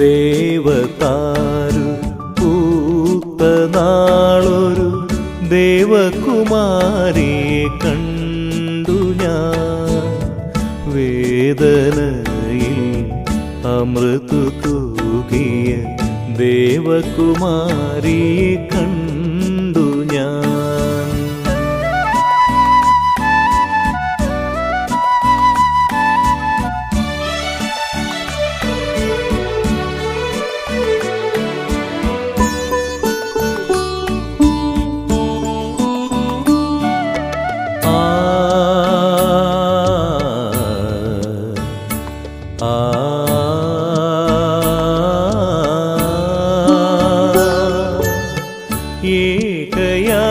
ദേവതാരു പൂത്ത നാളൊരു ദേവകുമാരിയെ കണ്ടു ഞാൻ. വേദനയിൽ അമൃതു തൂകിയ ദേവകുമാരിയെ കണ്ടു ആ ഏകയാ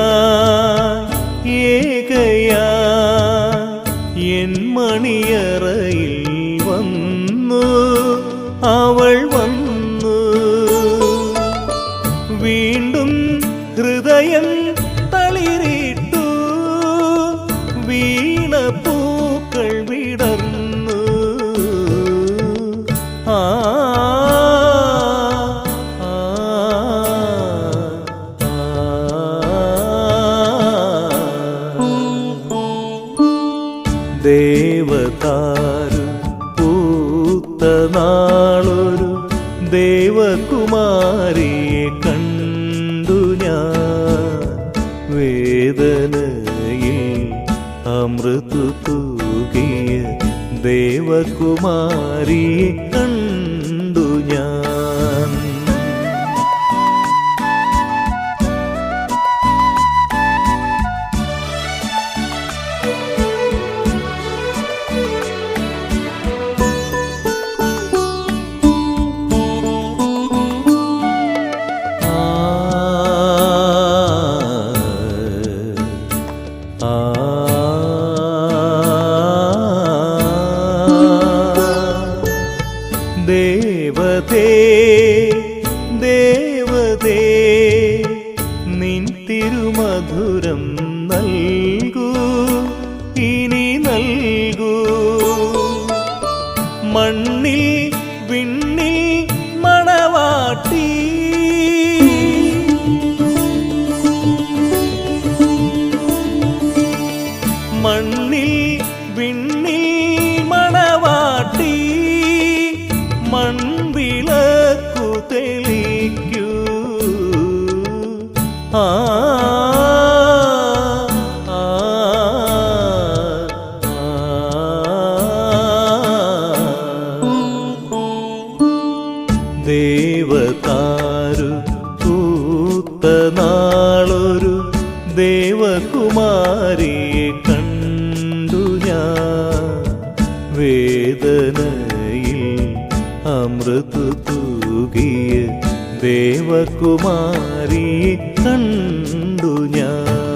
ഏകയാ എൻ മണിയറയിൽ വന്നു അവൾ വന്നു വീണ്ടും ഹൃദയം തളിരിട്ടു വീണ പൂക്കൾ വിടർന്നു ദേവതാരു പൂത്ത നാളൊരു ദേവകുമാരിയെ കണ്ടു ഞാൻ. വേദനയിൽ അമൃതു തൂകിയ ദേവകുമാരിയെ കണ്ടു ദേവതേ ദേവതേ നിൻ തിരുമധുരം നൽകൂ ഇനി നൽകൂ. മണ്ണിൽ തെളിക്കൂ ആ. ദേവതാരു പൂത്ത നാളൊരു ദേവകുമാരിയെ കണ്ടു ഞാൻ വേദനയിൽ അമൃതു തൂകിയ ദേവകുമാരി കണ്ടു ഞാൻ.